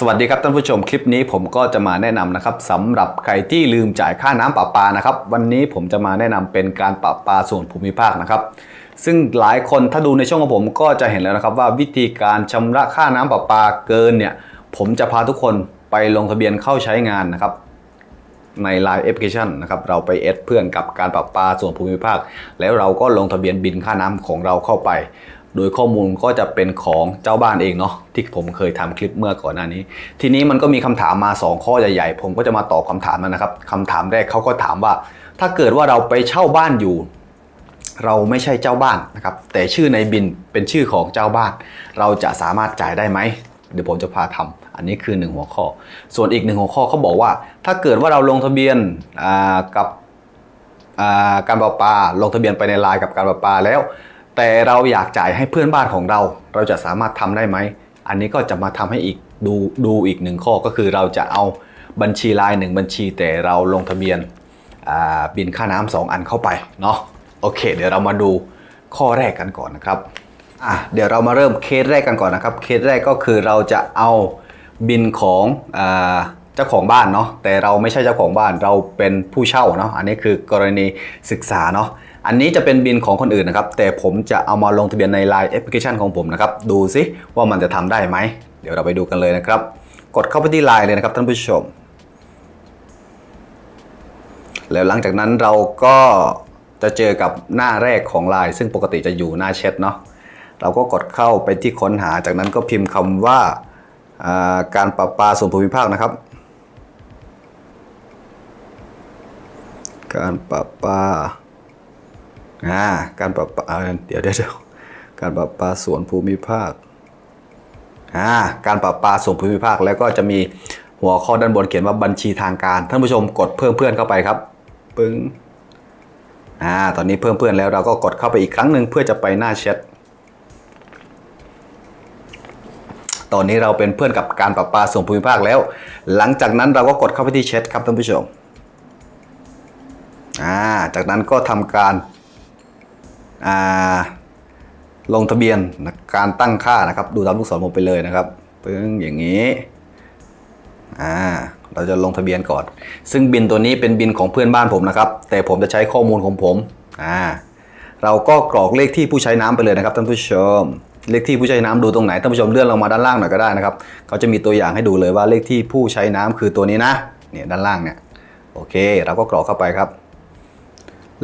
สวัสดีครับท่านผู้ชมคลิปนี้ผมก็จะมาแนะนำนะครับสำหรับใครที่ลืมจ่ายค่าน้ำประปานะครับ วันนี้ผมจะมาแนะนำเป็นการประปาส่วนภูมิภาคนะครับ ซึ่งหลายคนถ้าดูในช่องของผมก็จะเห็นแล้วนะครับว่าวิธีการชำระค่าน้ำประปาเกินเนี่ย ผมจะพาทุกคนไปลงทะเบียนเข้าใช้งานนะครับ ใน Line Application นะครับเราไปเอดเพื่อนกับการปรับปาส่วนภูมิภาค แล้วเราก็ลงทะเบียนบินค่าน้ำของเราเข้าไป โดยข้อมูลก็จะเป็นของเจ้าบ้านเองเนาะที่ผมเคยทำคลิปเมื่อก่อนหน้านี้ ทีนี้มันก็มีคำถามมา 2 ข้อใหญ่ๆ ผมก็จะมาตอบคำถามมันนะครับคำถามแรกเขาก็ถามว่า ถ้าเกิดว่าเราไปเช่าบ้านอยู่เราไม่ใช่เจ้าบ้านนะครับแต่ชื่อในบินเป็นชื่อของเจ้าบ้าน เราจะสามารถจ่ายได้ไหม เดี๋ยวผมจะพาทำอันนี้คือหนึ่งหัวข้อ ส่วนอีกหนึ่งหัวข้อเขาบอกว่า ถ้าเกิดว่าเราลงทะเบียนกับการประปาลงทะเบียนไปในไลน์กับการประปาแล้ว แต่เราอยากจ่ายให้เพื่อนบ้านของเรา เราจะสามารถทำได้ไหม อันนี้ก็จะมาทำให้อีกดูดูอีกหนึ่งข้อก็คือเราจะเอาบัญชีไลน์หนึ่งบัญชีแต่เราลงทะเบียนบินค่าน้ำสองอันเข้าไปเนาะโอเค เดี๋ยวเรามาดูข้อแรกกันก่อนนะครับ อะเดี๋ยวเรามาเริ่มเคสแรกกันก่อนนะครับ เคสแรกก็คือเราจะเอาบินของอเจ้าของบ้านเนาะแต่เราไม่ใช่เจ้าของบ้านเราเป็นผู้เช่าเนาะอันนี้คือกรณีศึกษาเนาะอันนี้จะเป็นบินของคนอื่นนะครับ แต่ผมจะเอามาลงทะเบียนใน Line Application ของผมนะครับ ดูซิว่ามันจะทำได้ไหม เดี๋ยวเราไปดูกันเลยนะครับ กดเข้าไปที่ Line เลยนะครับท่านผู้ชม แล้วหลังจากนั้นเราก็จะเจอกับหน้าแรกของ Line ซึ่งปกติจะอยู่หน้าแชทเนาะ เราก็กดเข้าไปที่ค้นหาจากนั้นก็พิมพ์คำว่าอ่าการปรับปาส่วนภูมิภาคนะครับ การปรับปาอ่าการปรับปาอ่าเดี๋ยวเดี๋ยวเดดการปรับปาส่วนภูมิภาคอ่าการปรับปาส่วนภูมิภาคแล้วก็จะมีหัวข้อด้านบนเขียนว่าบัญชีทางการท่านผู้ชมกดเพิ่มเพื่อนเข้าไปครับปึ้งอ่าตอนนี้เพิ่มเพื่อนแล้วเราก็กดเข้าไปอีกครั้งหนึ่งเพื่อจะไปหน้าแชท ตอนนี้เราเป็นเพื่อนกับการประปาส่วนภูมิภาคแล้ว หลังจากนั้นเราก็กดเข้าไปที่แชทครับท่านผู้ชมอ่าจากนั้นก็ทำการอ่าลงทะเบียนนการตั้งค่านะครับ ดูตามลูกศรผมไปเลยนะครับปึ้งอย่างนี้อ่าเราจะลงทะเบียนก่อน ซึ่งบินตัวนี้เป็นบินของเพื่อนบ้านผมนะครับ แต่ผมจะใช้ข้อมูลของผมอ่าเราก็กรอกเลขที่ผู้ใช้น้ำไปเลยนะครับท่านผู้ชม เลขที่ผู้ใช้น้ำดูตรงไหนท่านผู้ชมเลื่อนลงมาด้านล่างหน่อยก็ได้นะครับเขาจะมีตัวอย่างให้ดูเลยว่าเลขที่ผู้ใช้น้ำคือตัวนี้นะเนี่ยด้านล่างเนี่ยโอเค เราก็กรอกเข้าไปครับ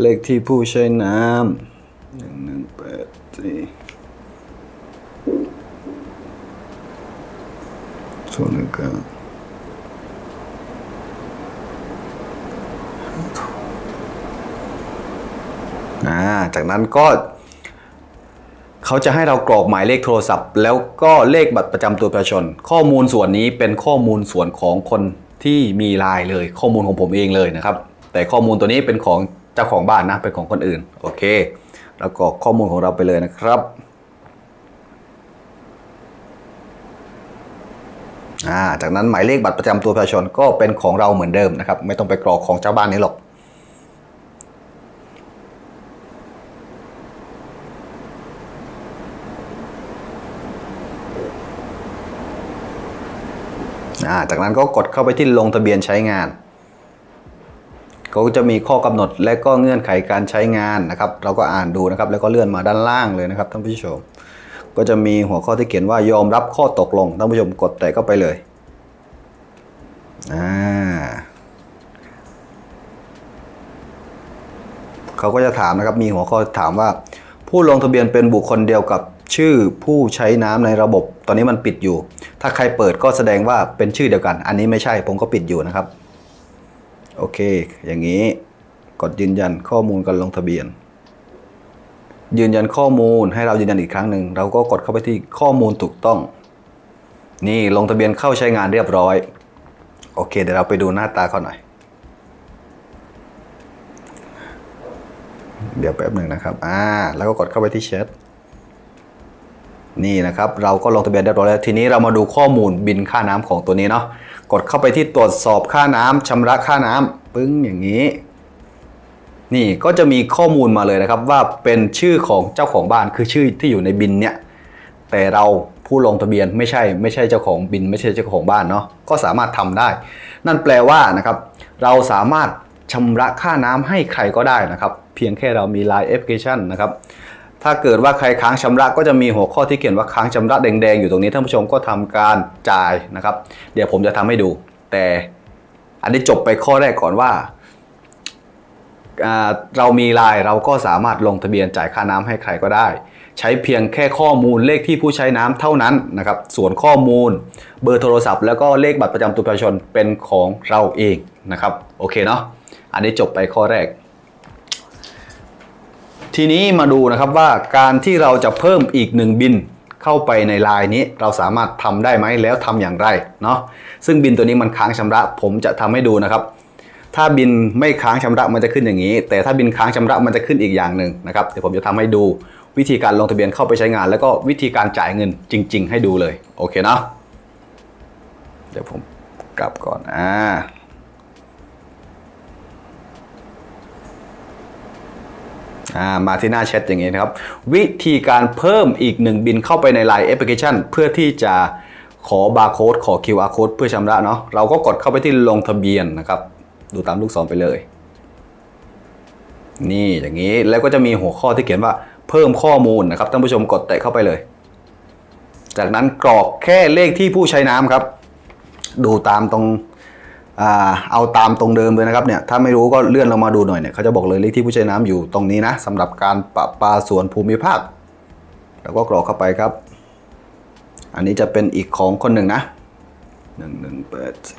เลขที่ผู้ใช้น้ำหนึ่งหนึ่งแปดสี่ส่วนหนึ่งก้าอ่าจากนั้นก็ เขาจะให้เรากรอกหมายเลขโทรศัพท์ แล้วก็เลขบัตรประจำตัวประชาชน ข้อมูลส่วนนี้เป็นข้อมูลส่วนของคนที่มีลน์เลย ข้อมูลของผมเองเลยนะครับ แต่ข้อมูลตัวนี้เป็นของเจ้าของบ้านนะเป็นของคนอื่นโอเคแล้วกรอกข้อมูลของเราไปเลยนะครับจากนั้นหมายเลขบัตรประจำตัวประชาชนก็เป็นของเราเหมือนเดิมนะครับ ไม่ต้องไปกรอกของเจ้าบ้านนี้หรอก จากนั้นก็กดเข้าไปที่ลงทะเบียนใช้งานเขาจะมีข้อกำหนดและก็เงื่อนไขการใช้งานนะครับ เราก็อ่านดูนะครับ แล้วก็เลื่อนมาด้านล่างเลยนะครับท่านผู้ชม ก็จะมีหัวข้อที่เขียนว่ายอมรับข้อตกลงท่านผู้ชมกดแตะเข้าไปเลยอ่าเขาก็จะถามนะครับมีหัวข้อถามว่า ผู้ลงทะเบียนเป็นบุคคลเดียวกับชื่อผู้ใช้น้ำในระบบ ตอนนี้มันปิดอยู่ ถ้าใครเปิดก็แสดงว่าเป็นชื่อเดียวกัน อันนี้ไม่ใช่ผมก็ปิดอยู่นะครับ โอเค อย่างนี้กดยืนยันข้อมูลการลงทะเบียน ยืนยันข้อมูลให้เรายืนยันอีกครั้งหนึ่งเราก็กดเข้าไปที่ข้อมูลถูกต้อง นี่ลงทะเบียนเข้าใช้งานเรียบร้อย โอเค เดี๋ยวเราไปดูหน้าตาเขาหน่อยเดี๋ยวแป๊บหนึ่งนะครับ อ่า แล้วก็กดเข้าไปที่แชท นี่นะครับเราก็ลงทะเบียนเรียบร้อยแล้ว ทีนี้เรามาดูข้อมูลบินค่าน้ำของตัวนี้เนาะกดเข้าไปที่ตรวจสอบค่าน้ำชำระค่าน้ำปึ้งอย่างนี้ นี่ก็จะมีข้อมูลมาเลยนะครับ ว่าเป็นชื่อของเจ้าของบ้านคือชื่อที่อยู่ในบินเนี่ยแต่เราผู้ลงทะเบียนไม่ใช่ไม่ใช่เจ้าของบิน ไม่ใช่เจ้าของบ้านเนาะก็สามารถทำได้ นั่นแปลว่านะครับ เราสามารถชำระค่าน้ำให้ใครก็ได้นะครับ เพียงแค่เรามี Line Application นะครับ ถ้าเกิดว่าใครค้างชำระก็จะมีหัวข้อที่เขียนว่าค้างชำระแดงๆอยู่ตรงนี้ท่านผู้ชมก็ทำการจ่ายนะครับ เดี๋ยวผมจะทำให้ดู แต่อันนี้จบไปข้อแรกก่อนว่า เรามีไลน์เราก็สามารถลงทะเบียนจ่ายค่าน้ำให้ใครก็ได้ ใช้เพียงแค่ข้อมูลเลขที่ผู้ใช้น้ำเท่านั้นนะครับ ส่วนข้อมูลเบอร์โทรศัพท์ แล้วก็เลขบัตรประจำตัวประชาชนเป็นของเราเองนะครับโอเคเนาะอันนี้จบไปข้อแรก ทีนี้มาดูนะครับว่าการที่เราจะเพิ่มอีกหนึ่งบินเข้าไปในลน์นี้เราสามารถทำได้ไหมแล้วทำอย่างไรเนาะซึ่งบินตัวนี้มันค้างชำระ ผมจะทำให้ดูนะครับ ถ้าบินไม่ค้างชำระมันจะขึ้นอย่างนี้ แต่ถ้าบินค้างชำระมันจะขึ้นอีกอย่างหนึ่งนะครับเดี๋ยวผมจะทำให้ดูวิธีการลงทะเบียนเข้าไปใช้งาน แล้วก็วิธีการจ่ายเงินจริง ๆ ให้ดูเลยโอเคเนาะเดี๋ยวผมกลับก่อนอ่า อ่า มาที่หน้าแชทอย่างนี้นะครับ วิธีการเพิ่มอีกหนึ่งบินเข้าไปใน Line Application เพื่อที่จะขอบาร์โค้ดขอ QR code เพื่อชำระเนาะเราก็กดเข้าไปที่ลงทะเบียนนะครับ ดูตามลูกศรไปเลย นี่อย่างนี้แล้วก็จะมีหัวข้อที่เขียนว่าเพิ่มข้อมูลนะครับท่านผู้ชมกดแตะเข้าไปเลย จากนั้นกรอกแค่เลขที่ผู้ใช้น้ำครับ ดูตามตรง เอาตามตรงเดิมเลยนะครับเนี่ยถ้าไม่รู้ก็เลื่อนลงมาดูหน่อยเนี่ยเขาจะบอกเลยเลขที่ผู้ใช้น้ำอยู่ตรงนี้นะสำหรับการปรับปาส่วนภูมิภาค แล้วก็กรอกเข้าไปครับ อันนี้จะเป็นอีกของคนหนึ่งนะหนึ่งหนึ่งเปิดสิ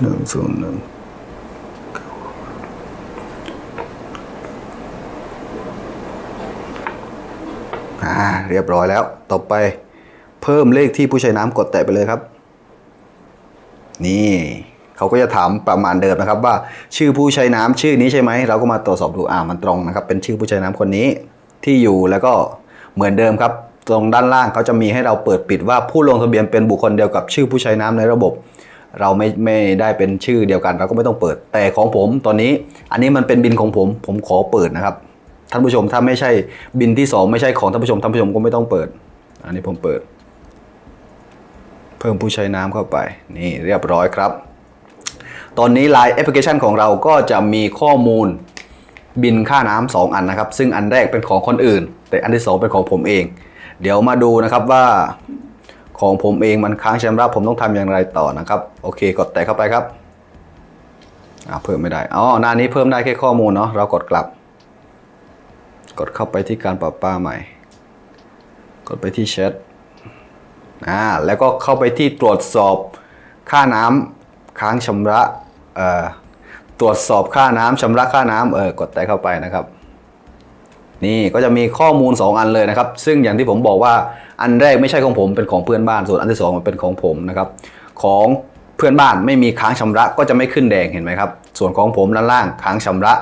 หนึ่งศูนย์หนึ่งอ่าเรียบร้อยแล้วต่อไป พิ่มเลขที่ผู้ใช้น้ำกดแตะไปเลยครับ นี่เขาก็จะถามประมาณเดิมนะครับ ว่าชื่อผู้ใช้น้ำชื่อนี้ใช่ไหมเราก็มาตรวจสอบดูอ่ามันตรงนะครับ เป็นชื่อผู้ใช้น้ำคนนี้ที่อยู่แล้วก็เหมือนเดิมครับ ตรงด้านล่างเขาจะมีให้เราเปิดปิดว่าผู้ลงทะเบียนเป็นบุคคลเดียวกับชื่อผู้ใช้น้ำในระบบ เราไม่ไม่ได้เป็นชื่อเดียวกัน เราก็ไม่ต้องเปิดแต่ของผมตอนนี้ อันนี้มันเป็นบินของผม ผมขอเปิดนะครับท่านผู้ชมถ้าไม่ใช่บินที่สองไม่ใช่ของท่านผู้ชมท่านผู้ชมก็ไม่ต้องเปิด อันนี้ผมเปิด เพิ่มผู้ใช้น้ำเข้าไป นี่เรียบร้อยครับ ตอนนี้ Line Application ของเราก็จะมีข้อมูลบินค่าน้ำสองอันนะครับ ซึ่งอันแรกเป็นของคนอื่น แต่อันที่สองเป็นของผมเอง เดี๋ยวมาดูนะครับว่าของผมเองมันค้างชำระผมต้องทำอย่างไรต่อนะครับ โอเค กดแตะเข้าไปครับอ่าเพิ่มไม่ได้อ๋อหน้านี้เพิ่มได้แค่ข้อมูลเนาะเรากดกลับ กดเข้าไปที่การปรับป้าใหม่ กดไปที่แชท อ่าแล้วก็เข้าไปที่ตรวจสอบค่าน้ำค้างชำระเอ่อตรวจสอบค่าน้ำชำระค่าน้ำเออกดแตะเข้าไปนะครับ นี่ก็จะมีข้อมูล 2 อันเลยนะครับ ซึ่งอย่างที่ผมบอกว่าอันแรกไม่ใช่ของผมเป็นของเพื่อนบ้านส่วนอันที่สองมันเป็นของผมนะครับ ของ เพื่อนบ้านไม่มีค้างชำระก็จะไม่ขึ้นแดงเห็นไหมครับ ส่วนของผมด้านล่างค้างชำระ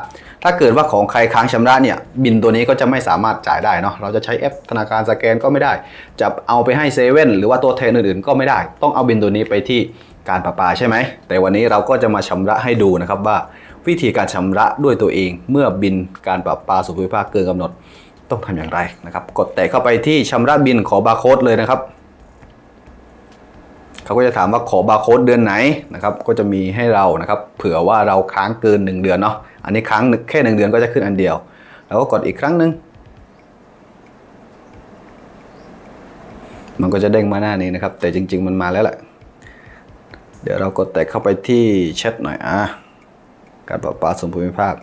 ถ้าเกิดว่าของใครค้างชำระเนี่ยบินตัวนี้ก็จะไม่สามารถจ่ายได้เนาะเราจะใช้แอปธนาคารสแกนก็ไม่ได้ จะเอาไปให้เซเว่นหรือว่าตัวแทนอื่นๆก็ไม่ได้ ต้องเอาบินตัวนี้ไปที่การประปาใช่ไหม แต่วันนี้เราก็จะมาชำระให้ดูนะครับว่า วิธีการชำระด้วยตัวเอง เมื่อบินการประปาส่วนภูมิภาคเกินกำหนด ต้องทำอย่างไรนะครับ กดแตะเข้าไปที่ชำระบินขอบาร์โค้ดเลยนะครับ เขาก็จะถามว่าขอบาร์โค้ดเดือนไหนนะครับก็จะมีให้เรานะครับเผื่อว่าเราค้างเกิน 1 เดือนเนาะอันนี้ค้างแค่ 1 เดือนก็จะขึ้นอันเดียว แล้วก็กดอีกครั้งหนึ่งมันก็จะเด้งมาหน้านี้นะครับ แต่จริง ๆ มันมาแล้วแหละเดี๋ยวเรากดแตะเข้าไปที่แชทหน่อยอะการประปาส่วนภูมิภาค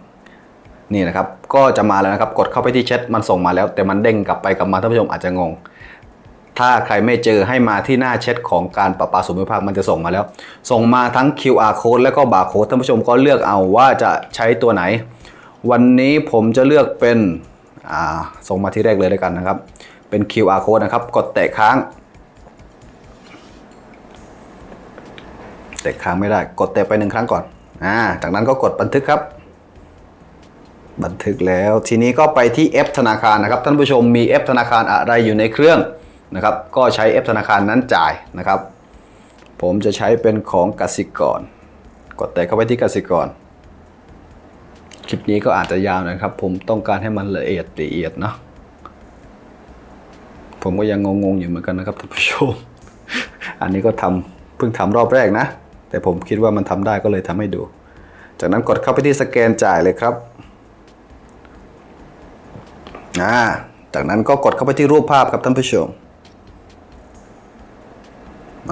นี่นะครับก็จะมาแล้วนะครับกดเข้าไปที่แชทมันส่งมาแล้ว แต่มันเด้งกลับไปกลับมาท่านผู้ชมอาจจะงง ถ้าใครไม่เจอให้มาที่หน้าแชทของการประปาส่วนภูมิภาคมันจะส่งมาแล้ว ส่งมาทั้ง QR code และก็ barcode ท่านผู้ชมก็เลือกเอาว่าจะใช้ตัวไหน วันนี้ผมจะเลือกเป็นส่งมาที่แรกเลยแล้วกันนะครับ เป็น QR code นะครับ กดแตะค้าง แตะค้างไม่ได้ กดแตะไปหนึ่งครั้งก่อนอ่าจากนั้นก็กดบันทึกครับ บันทึกแล้วทีนี้ก็ไปที่แอปธนาคารนะครับท่านผู้ชมมีแอปธนาคารอะไรอยู่ในเครื่อง นะครับก็ใช้แอปธนาคารนั้นจ่ายนะครับ ผมจะใช้เป็นของกสิกร กดแตะเข้าไปที่กสิกร คลิปนี้ก็อาจจะยาวหนะครับ ผมต้องการให้มันละเอียดละเอียดเนาะผมก็ยังงงๆอยู่เหมือนกันนะครับท่านผู้ชม อันนี้ก็ทำเพิ่งทำรอบแรกนะ แต่ผมคิดว่ามันทำได้ก็เลยทำให้ดู จากนั้นกดเข้าไปที่สแกนจ่ายเลยครับอ่าจากนั้นก็กดเข้าไปที่รูปภาพครับท่านผู้ชม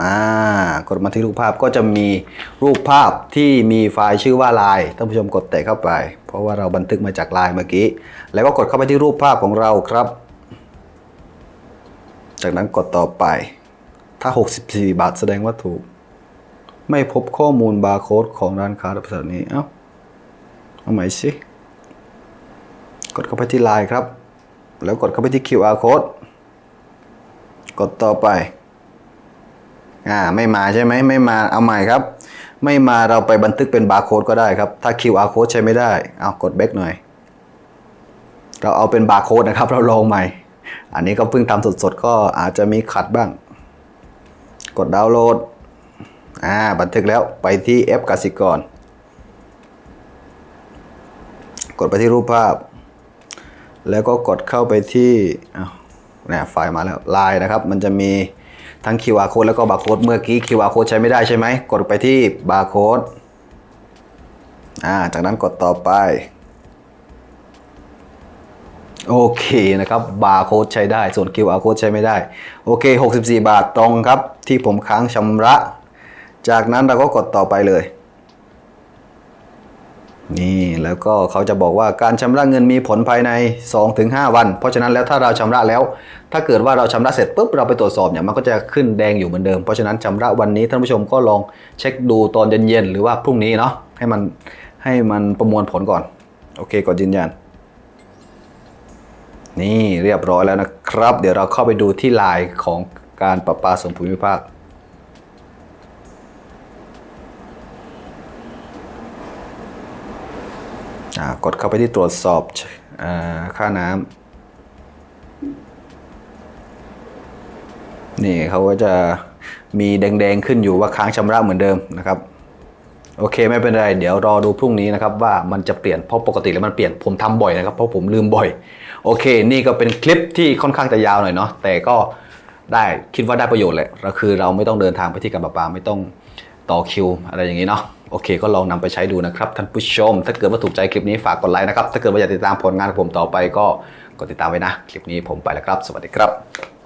อ่ากดมาที่รูปภาพก็จะมีรูปภาพที่มีไฟล์ชื่อว่าไลน์ท่านผู้ชมกดแตะเข้าไป เพราะว่าเราบันทึกมาจากไลน์เมื่อกี้ แล้วก็กดเข้าไปที่รูปภาพของเราครับ จากนั้นกดต่อไป ถ้า 64 บาทแสดงว่าถูก ไม่พบข้อมูลบาร์โค้ดของร้านค้าในบริษัทนี้ เอ้า เอาใหม่สิ กดเข้าไปที่ไลน์ครับ แล้วกดเข้าไปที่ QR code กดต่อไป อ่าไม่มาใช่ไหมไม่มาเอาใหม่ครับ ไม่มาเราไปบันทึกเป็นบาร์โค้ดก็ได้ครับ ถ้า QR code ใช้ไม่ได้เอากดแบ็กหน่อย เราเอาเป็นบาร์โค้ดนะครับ เราลองใหม่ อันนี้ก็เพิ่งทำสดๆก็อาจจะมีขัดบ้าง กดดาวน์โหลดอ่าบันทึกแล้วไปที่แอปกสิกร กดไปที่รูปภาพ แล้วก็กดเข้าไปที่เนี่ยไฟล์มาแล้วไลน์นะครับ มันจะมี ทั้ง QR code แล้วก็บาร์โค้ดเมื่อกี้ QR code ใช้ไม่ได้ใช่ไหม กดไปที่บาร์โค้ดอ่าจากนั้นกดต่อไป โอเคนะครับบาร์โค้ดใช้ได้ ส่วน QR code ใช้ไม่ได้ โอเค 64 บาทตรงครับ ที่ผมค้างชำระ จากนั้นเราก็กดต่อไปเลย นี่แล้วก็เขาจะบอกว่าการชำระเงินมีผลภายใน 2-5 วัน เพราะฉะนั้นแล้วถ้าเราชำระแล้ว ถ้าเกิดว่าเราชำระเสร็จปุ๊บเราไปตรวจสอบเนี่ยมันก็จะขึ้นแดงอยู่เหมือนเดิม เพราะฉะนั้นชำระวันนี้ท่านผู้ชมก็ลองเช็คดูตอนเย็นๆหรือว่าพรุ่งนี้เนาะให้มันให้มันประมวลผลก่อน โอเคกดยืนยัน นี่เรียบร้อยแล้วนะครับ เดี๋ยวเราเข้าไปดูที่ไลน์ของการประปาส่วนภูมิภาค อ่า กดเข้าไปที่ตรวจสอบอค่าน้ำนี่เขาก็จะมีแดงๆขึ้นอยู่ว่าค้างชำระเหมือนเดิมนะครับโอเคไม่เป็นไร เดี๋ยวรอดูพรุ่งนี้นะครับว่ามันจะเปลี่ยนเพราะปกติแล้วมันเปลี่ยนผมทำบ่อยนะครับเพราะผมลืมบ่อย โอเค นี่ก็เป็นคลิปที่ค่อนข้างจะยาวหน่อยเนาะแต่ก็ได้คิดว่าได้ประโยชน์แหละก็คือเราไม่ต้องเดินทางไปที่การประปาไม่ต้อง ต่อคิว อะไรอย่างนี้เนาะโอเคก็ลองนำไปใช้ดูนะครับท่านผู้ชม ถ้าเกิดว่าถูกใจคลิปนี้ฝากกดไลค์นะครับ ถ้าเกิดว่าอยากติดตามผลงานของผมต่อไปก็กดติดตามไว้นะ คลิปนี้ผมไปแล้วครับ สวัสดีครับ